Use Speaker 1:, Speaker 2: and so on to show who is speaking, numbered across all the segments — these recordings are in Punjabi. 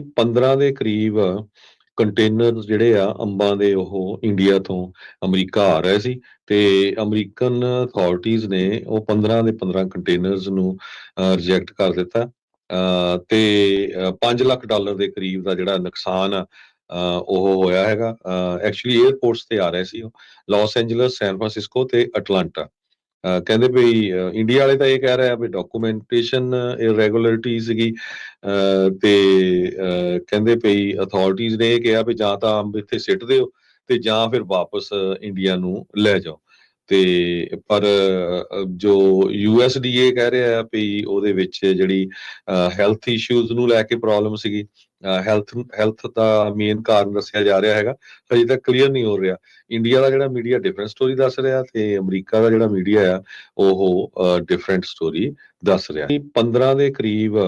Speaker 1: 15 ਦੇ ਕਰੀਬ ਕੰਟੇਨਰ ਜਿਹੜੇ ਆ, ਅੰਬਾਂ ਦੇ ਉਹ ਇੰਡੀਆ ਤੋਂ ਅਮਰੀਕਾ ਆ ਰਹੇ ਸੀ ਤੇ ਅਮਰੀਕਨ ਅਥਾਰਟੀਜ਼ ਨੇ ਉਹ 15 ਦੇ 15 ਕੰਟੇਨਰਸ ਨੂੰ ਰਿਜੈਕਟ ਕਰ ਦਿੱਤਾ। ਅਹ, ਤੇ 5 ਲੱਖ ਡਾਲਰ ਦੇ ਕਰੀਬ ਦਾ ਜਿਹੜਾ ਨੁਕਸਾਨ ਆ ਉਹ ਹੋਇਆ ਹੈਗਾ। ਐਕਚੁਅਲੀ 에ਅਰਪੋਰਟਸ ਤੇ ਆ ਰਹੇ ਸੀ ਉਹ। ਲਾਸ ਐਂਜਲਸ ਸੈਨ ਫਰਾਂਸਿਸਕੋ ਤੇ ਅਟਲਾਂਟਾ ਕਹਿੰਦੇ ਵੀ ਇੰਡੀਆ ਵਾਲੇ ਤਾਂ ਇਹ ਕਹਿ ਰਹੇ ਆ ਵੀ ਡਾਕੂਮੈਂਟੇਸ਼ਨ ਇਰੈਗੂਲਰਿਟੀ ਸੀਗੀ। ਅਹ ਤੇ, ਅਹ ਕਹਿੰਦੇ ਪਈ ਅਥਾਰਟੀਜ਼ ਨੇ ਇਹ ਕਿਹਾ ਵੀ ਜਾਂ ਤਾਂ ਅੰਬ ਇੱਥੇ ਸਿੱਟ ਦਿਓ ਤੇ ਜਾਂ ਫਿਰ ਵਾਪਸ ਇੰਡੀਆ ਨੂੰ ਲੈ ਜਾਓ। ਤੇ ਪਰ ਅਹ, ਜੋ ਯੂਐਸਡੀਏ ਕਹਿ ਰਿਹਾ ਆ ਵੀ ਉਹਦੇ ਵਿੱਚ ਜਿਹੜੀ ਹੈਲਥ ਇਸ਼ੂਜ਼ ਨੂੰ ਲੈ ਕੇ ਪ੍ਰੋਬਲਮ ਸੀਗੀ ਹੈਲਥ ਹੈਲਥ ਦਾ ਮੇਨ ਕਾਰਨ ਦੱਸਿਆ ਜਾ ਰਿਹਾ ਹੈਗਾ ਹਜੇ ਤੱਕ ਕਲੀਅਰ ਨਹੀਂ ਹੋ ਰਿਹਾ। ਇੰਡੀਆ ਦਾ ਜਿਹੜਾ ਮੀਡੀਆ ਡਿਫਰੈਂਟ ਸਟੋਰੀ ਦੱਸ ਰਿਹਾ ਤੇ ਅਮਰੀਕਾ ਦਾ ਜਿਹੜਾ ਮੀਡੀਆ ਆ ਉਹ ਡਿਫਰੈਂਟ ਸਟੋਰੀ ਦੱਸ ਰਿਹਾ। 15 ਦੇ ਕਰੀਬ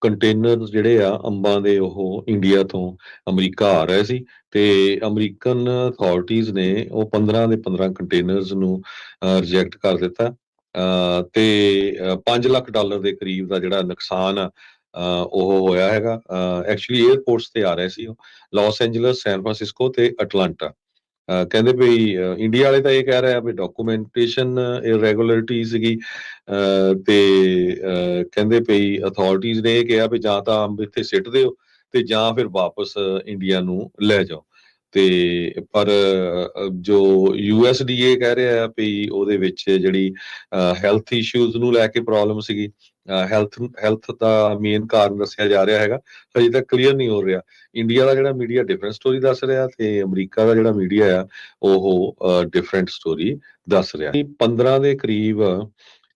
Speaker 1: ਕੰਟੇਨਰ ਜਿਹੜੇ ਆ, ਅੰਬਾਂ ਦੇ ਉਹ ਇੰਡੀਆ ਤੋਂ ਅਮਰੀਕਾ ਆ ਰਹੇ ਸੀ ਤੇ ਅਮਰੀਕਨ ਅਥਾਰਟੀਜ਼ ਨੇ ਉਹ 15 ਦੇ 15 ਕੰਟੇਨਰਸ ਨੂੰ ਰਿਜੈਕਟ ਕਰ ਦਿੱਤਾ। ਤੇ 5 ਲੱਖ ਡਾਲਰ ਦੇ ਕਰੀਬ ਦਾ ਜਿਹੜਾ ਨੁਕਸਾਨ ਆ ਉਹ ਹੋਇਆ ਹੈਗਾ। ਐਕਚੁਅਲੀ 에ਅਰਪੋਰਟਸ ਤੇ ਆ ਰਹੇ ਸੀ ਉਹ ਲਾਸ ਐਂਜਲਸ ਸੈਨ ਫਰਾਂਸਿਸਕੋ ਤੇ ਅਟਲਾਂਟਾ ਕਹਿੰਦੇ ਵੀ ਇੰਡੀਆ ਵਾਲੇ ਤਾਂ ਇਹ ਕਹਿ ਰਹੇ ਆ ਵੀ ਡਾਕੂਮੈਂਟੇਸ਼ਨ ਇਰੈਗੂਲਰਿਟੀ ਸੀਗੀ। ਤੇ ਕਹਿੰਦੇ ਪਈ ਅਥਾਰਟੀਜ਼ ਨੇ ਇਹ ਕਿਹਾ ਵੀ ਜਾਂ ਤਾਂ ਅੰਬ ਇੱਥੇ ਸਿੱਟ ਦਿਓ ਤੇ ਜਾਂ ਫਿਰ ਵਾਪਸ ਇੰਡੀਆ ਨੂੰ ਲੈ ਜਾਓ। ਤੇ ਪਰ ਅਹ, ਜੋ ਯੂਐਸਡੀਏ ਕਹਿ ਰਿਹਾ ਆ ਵੀ ਉਹਦੇ ਵਿੱਚ ਜਿਹੜੀ ਹੈਲਥ ਇਸ਼ੂਜ਼ ਨੂੰ ਲੈ ਕੇ ਪ੍ਰੋਬਲਮ ਸੀਗੀ। ਹੈਲਥ ਹੈਲਥ ਦਾ ਮੇਨ ਕਾਰਨ ਦੱਸਿਆ ਜਾ ਰਿਹਾ ਹੈਗਾ, ਹਜੇ ਤੱਕ ਕਲੀਅਰ ਨਹੀਂ ਹੋ ਰਿਹਾ। ਇੰਡੀਆ ਦਾ ਜਿਹੜਾ ਮੀਡੀਆ ਡਿਫਰੈਂਟ ਸਟੋਰੀ ਦੱਸ ਰਿਹਾ ਤੇ ਅਮਰੀਕਾ ਦਾ ਜਿਹੜਾ ਮੀਡੀਆ ਆ, ਉਹ ਡਿਫਰੈਂਟ ਸਟੋਰੀ ਦੱਸ ਰਿਹਾ। 15 ਦੇ ਕਰੀਬ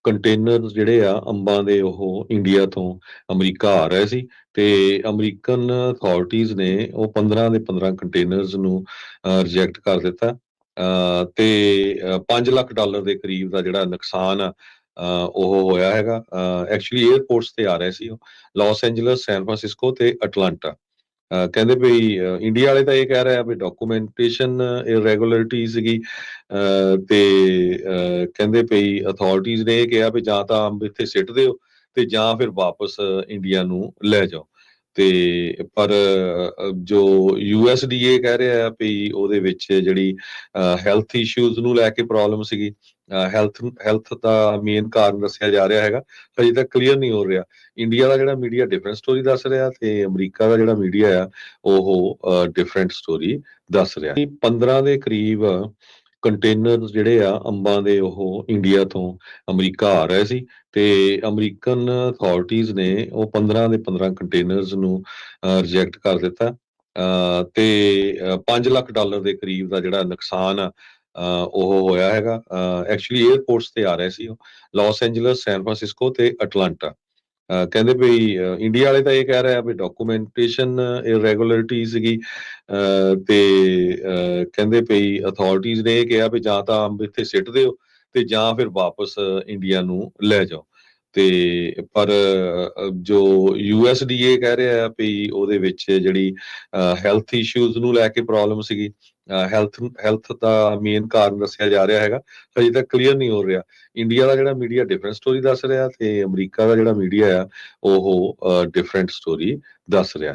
Speaker 1: ਕੰਟੇਨਰ ਜਿਹੜੇ ਆ, ਅੰਬਾਂ ਦੇ ਉਹ ਇੰਡੀਆ ਤੋਂ ਅਮਰੀਕਾ ਆ ਰਹੇ ਸੀ ਤੇ ਅਮਰੀਕਨ ਅਥਾਰਟੀਜ਼ ਨੇ ਉਹ 15 ਦੇ 15 ਕੰਟੇਨਰਸ ਨੂੰ ਰਿਜੈਕਟ ਕਰ ਦਿੱਤਾ। ਅਹ ਤੇ 5 ਲੱਖ ਡਾਲਰ ਦੇ ਕਰੀਬ ਦਾ ਜਿਹੜਾ ਨੁਕਸਾਨ ਆ ਉਹ ਹੋਇਆ ਹੈਗਾ। ਐਕਚੁਅਲੀ 에ਅਰਪੋਰਟਸ ਤੇ ਆ ਰਹੇ ਸੀ ਉਹ। ਲਾਸ ਐਂਜਲਸ ਸੈਨ ਫਰਾਂਸਿਸਕੋ ਤੇ ਅਟਲਾਂਟਾ ਕਹਿੰਦੇ ਵੀ ਇੰਡੀਆ ਵਾਲੇ ਤਾਂ ਇਹ ਕਹਿ ਰਹੇ ਆ ਵੀ ਡਾਕੂਮੈਂਟੇਸ਼ਨ ਇਰੈਗੂਲਰਿਟੀ ਸੀਗੀ। ਤੇ ਕਹਿੰਦੇ ਪਈ ਅਥਾਰਟੀਜ਼ ਨੇ ਇਹ ਕਿਹਾ ਵੀ ਜਾਂ ਤਾਂ ਅੰਬ ਇੱਥੇ ਸਿੱਟ ਦਿਓ ਤੇ ਜਾਂ ਫਿਰ ਵਾਪਸ ਇੰਡੀਆ ਨੂੰ ਲੈ ਜਾਓ। ਤੇ ਪਰ ਅਹ, ਜੋ ਯੂਐਸਡੀਏ ਕਹਿ ਰਿਹਾ ਵੀ ਉਹਦੇ ਵਿੱਚ ਜਿਹੜੀ ਹੈਲਥ ਇਸ਼ੂਜ਼ ਨੂੰ ਲੈ ਕੇ ਪ੍ਰੋਬਲਮ ਸੀਗੀ। ਹੈਲਥ ਹੈਲਥ ਦਾ ਮੇਨ ਕਾਰਨ ਦੱਸਿਆ ਜਾ ਰਿਹਾ ਹੈਗਾ, ਹਜੇ ਤੱਕ ਕਲੀਅਰ ਨਹੀਂ ਹੋ ਰਿਹਾ। ਇੰਡੀਆ ਦਾ ਜਿਹੜਾ ਮੀਡੀਆ ਡਿਫਰੈਂਟ ਸਟੋਰੀ ਦੱਸ ਰਿਹਾ ਤੇ ਅਮਰੀਕਾ ਦਾ ਜਿਹੜਾ ਮੀਡੀਆ ਆ, ਉਹ ਡਿਫਰੈਂਟ ਸਟੋਰੀ ਦੱਸ ਰਿਹਾ। 15 ਦੇ ਕਰੀਬ ਕੰਟੇਨਰ ਜਿਹੜੇ ਆ, ਅੰਬਾਂ ਦੇ ਉਹ ਇੰਡੀਆ ਤੋਂ ਅਮਰੀਕਾ ਆ ਰਹੇ ਸੀ ਤੇ ਅਮਰੀਕਨ ਅਥਾਰਟੀਜ਼ ਨੇ ਉਹ 15 ਦੇ 15 ਕੰਟੇਨਰਸ ਨੂੰ ਰਿਜੈਕਟ ਕਰ ਦਿੱਤਾ। ਅਹ ਤੇ 5 ਲੱਖ ਡਾਲਰ ਦੇ ਕਰੀਬ ਦਾ ਜਿਹੜਾ ਨੁਕਸਾਨ ਆ ਉਹ ਹੋਇਆ ਹੈਗਾ ਐਕਚੁਅਲੀ 에ਅਰਪੋਰਟਸ ਤੇ ਆ ਰਹੇ ਸੀ ਲਾਸ ਐਂਜਲਸ ਸੈਨ ਫਰਾਂਸਿਸਕੋ ਤੇ ਅਟਲਾਂਟਾ ਕਹਿੰਦੇ ਵੀ ਇੰਡੀਆ ਵਾਲੇ ਤਾਂ ਇਹ ਕਹਿ ਰਹੇ ਆ ਵੀ ਡਾਕੂਮੈਂਟੇਸ਼ਨ ਇਰੈਗੂਲਰਿਟੀ ਸੀਗੀ ਤੇ ਕਹਿੰਦੇ ਪਈ ਅਥਾਰਟੀਜ਼ ਨੇ ਇਹ ਕਿਹਾ ਵੀ ਜਾਂ ਤਾਂ ਅੰਬ ਇੱਥੇ ਸਿੱਟ ਦਿਓ ਤੇ ਜਾਂ ਫਿਰ ਵਾਪਸ ਇੰਡੀਆ ਨੂੰ ਲੈ ਜਾਓ। ਤੇ ਪਰ ਅਹ, ਜੋ ਯੂਐਸਡੀਏ ਕਹਿ ਰਿਹਾ ਵੀ ਉਹਦੇ ਵਿੱਚ ਜਿਹੜੀ ਹੈਲਥ ਇਸ਼ੂਜ਼ ਨੂੰ ਲੈ ਕੇ ਪ੍ਰੋਬਲਮ ਸੀਗੀ ਹੈਲਥ ਹੈਲਥ ਦਾ ਮੇਨ ਕਾਰਨ ਦੱਸਿਆ ਜਾ ਰਿਹਾ ਹੈਗਾ, ਹਜੇ ਤੱਕ ਕਲੀਅਰ ਨਹੀਂ ਹੋ ਰਿਹਾ। ਇੰਡੀਆ ਦਾ ਜਿਹੜਾ ਮੀਡੀਆ ਡਿਫਰੈਂਟ ਸਟੋਰੀ ਦੱਸ ਰਿਹਾ ਤੇ ਅਮਰੀਕਾ ਦਾ ਜਿਹੜਾ ਮੀਡੀਆ ਆ, ਉਹ ਡਿਫਰੈਂਟ ਸਟੋਰੀ ਦੱਸ ਰਿਹਾ।